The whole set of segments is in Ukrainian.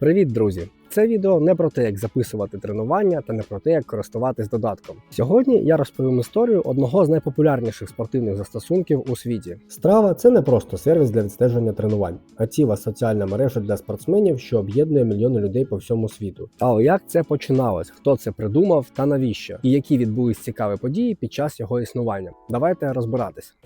Привіт, друзі! Це відео не про те, як записувати тренування та не про те, як користуватись додатком. Сьогодні я розповім історію одного з найпопулярніших спортивних застосунків у світі. Страва це не просто сервіс для відстеження тренувань, а ціла соціальна мережа для спортсменів, що об'єднує мільйони людей по всьому світу. Але як це починалось? Хто це придумав та навіщо? І які відбулись цікаві події під час його існування? Давайте розбиратись.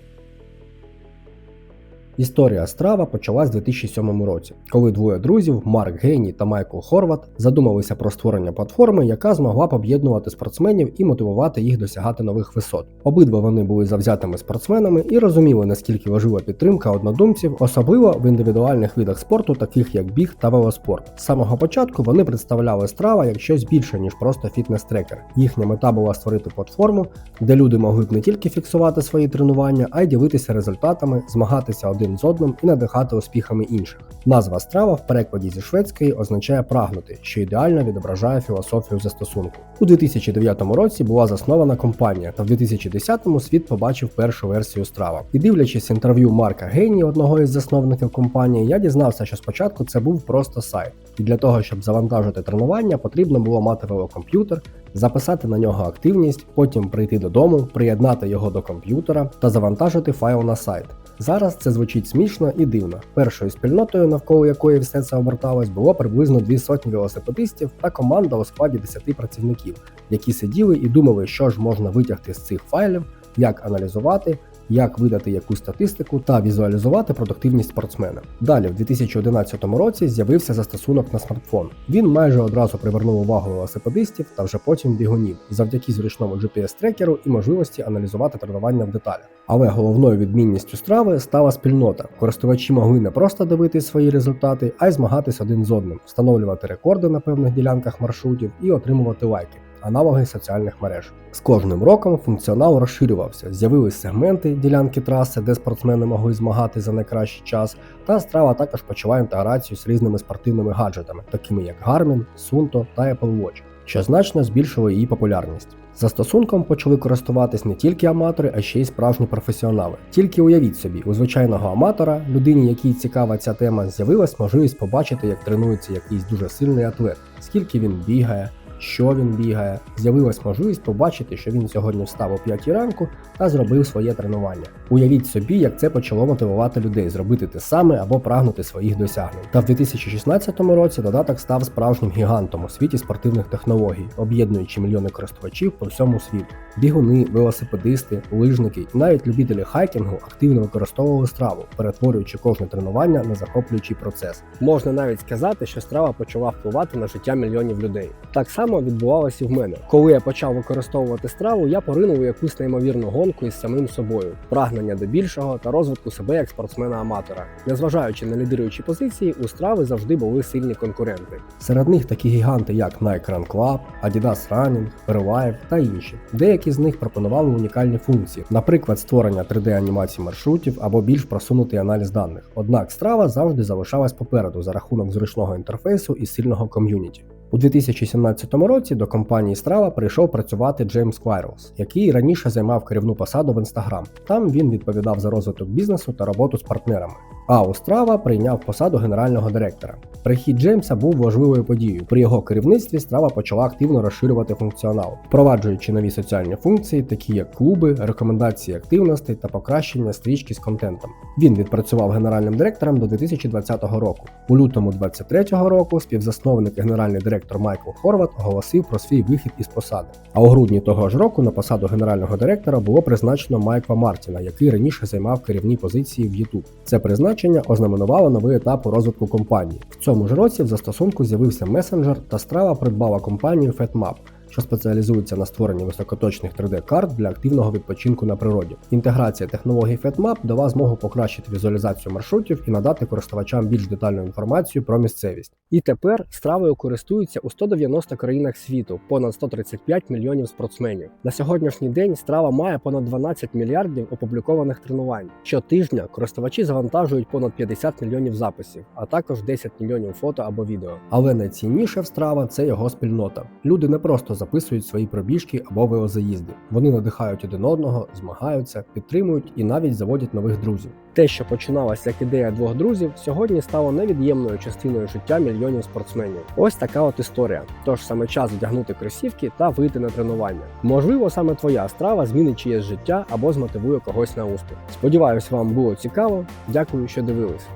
Історія страва почалась у 2007 році, коли двоє друзів Марк Гейні та Майкл Хорват задумалися про створення платформи, яка змогла б об'єднувати спортсменів і мотивувати їх досягати нових висот. Обидва вони були завзятими спортсменами і розуміли, наскільки важлива підтримка однодумців, особливо в індивідуальних видах спорту, таких як біг та велоспорт. З самого початку вони представляли страва як щось більше ніж просто фітнес-трекер. Їхня мета була створити платформу, де люди могли б не тільки фіксувати свої тренування, а й ділитися результатами, змагатися один з одним і надихати успіхами інших. Назва страва в перекладі зі шведської означає прагнути, що ідеально відображає філософію застосунку. У 2009 році була заснована компанія, та в 2010-му світ побачив першу версію страва. І дивлячись інтерв'ю Марка Гейні, одного із засновників компанії, я дізнався, що спочатку це був просто сайт, і для того, щоб завантажити тренування, потрібно було мати велокомп'ютер, записати на нього активність, потім прийти додому, приєднати його до комп'ютера та завантажити файл на сайт. Зараз це звучить смішно і дивно. Першою спільнотою, навколо якої все це оберталось, було приблизно дві сотні велосипедистів та команда у складі 10 працівників, які сиділи і думали, що ж можна витягти з цих файлів, як аналізувати, як видати яку статистику та візуалізувати продуктивність спортсмена. Далі, в 2011 році, з'явився застосунок на смартфон. Він майже одразу привернув увагу велосипедистів та вже потім бігунів, завдяки зручному GPS-трекеру і можливості аналізувати тренування в деталях. Але головною відмінністю страви стала спільнота. Користувачі могли не просто дивитись свої результати, а й змагатись один з одним, встановлювати рекорди на певних ділянках маршрутів і отримувати лайки аналоги соціальних мереж. З кожним роком функціонал розширювався, з'явились сегменти ділянки траси, де спортсмени могли змагати за найкращий час, та страва також почала інтеграцію з різними спортивними гаджетами, такими як Garmin, Sunto та Apple Watch, що значно збільшило її популярність. Застосунком почали користуватись не тільки аматори, а ще й справжні професіонали. Тільки уявіть собі, у звичайного аматора, людині, якій цікава ця тема, з'явилась можливість побачити, як тренується якийсь дуже сильний атлет, скільки він бігає що він бігає, з'явилась можливість побачити, що він сьогодні встав о 5 ранку та зробив своє тренування. Уявіть собі, як це почало мотивувати людей зробити те саме або прагнути своїх досягнень. Та в 2016 році додаток став справжнім гігантом у світі спортивних технологій, об'єднуючи мільйони користувачів по всьому світу. Бігуни, велосипедисти, лижники і навіть любителі хайкінгу активно використовували страву, перетворюючи кожне тренування на захоплюючий процес. Можна навіть сказати, що страва почала впливати на життя мільйонів людей. Так само відбувалося і в мене. Коли я почав використовувати страву, я поринув у якусь неймовірну гонку із самим собою, прагнення до більшого та розвитку себе як спортсмена-аматора. Незважаючи на лідируючі позиції, у страви завжди були сильні конкуренти. Серед них такі гіганти, як Nike Run Club, Adidas Running, Herbalife та інші. Деякі з них пропонували унікальні функції, наприклад, створення 3D-анімації маршрутів або більш просунутий аналіз даних. Однак страва завжди залишалась попереду за рахунок зручного інтерфейсу і сильного ком'юніті. У 2017 році до компанії Strava прийшов працювати Джеймс Квайрлс, який раніше займав керівну посаду в Instagram. Там він відповідав за розвиток бізнесу та роботу з партнерами. А Strava прийняв посаду генерального директора. Прихід Джеймса був важливою подією. При його керівництві Strava почала активно розширювати функціонал, впроваджуючи нові соціальні функції, такі як клуби, рекомендації активностей та покращення стрічки з контентом. Він відпрацював генеральним директором до 2020 року. У лютому 2023 року співзасновник і генеральний директор Майкл Хорват оголосив про свій вихід із посади. А у грудні того ж року на посаду генерального директора було призначено Майкла Мартіна, який раніше займав керівні позиції в YouTube. Це призначення ознаменувало новий етап у розвитку компанії. В цьому ж році в застосунку з'явився месенджер та страва придбала компанію FatMap – що спеціалізується на створенні високоточних 3D-карт для активного відпочинку на природі. Інтеграція технологій FatMap дала змогу покращити візуалізацію маршрутів і надати користувачам більш детальну інформацію про місцевість. І тепер стравою користуються у 190 країнах світу, понад 135 мільйонів спортсменів. На сьогоднішній день страва має понад 12 мільярдів опублікованих тренувань. Щотижня користувачі завантажують понад 50 мільйонів записів, а також 10 мільйонів фото або відео. Але найцінніше в страва це його спільнота. Люди не просто часто записують свої пробіжки або велозаїзди. Вони надихають один одного, змагаються, підтримують і навіть заводять нових друзів. Те, що починалося як ідея двох друзів, сьогодні стало невід'ємною частиною життя мільйонів спортсменів. Ось така от історія. Тож саме час вдягнути кросівки та вийти на тренування. Можливо, саме твоя страва змінить чиєсь життя або змотивує когось на успіх. Сподіваюсь, вам було цікаво. Дякую, що дивились.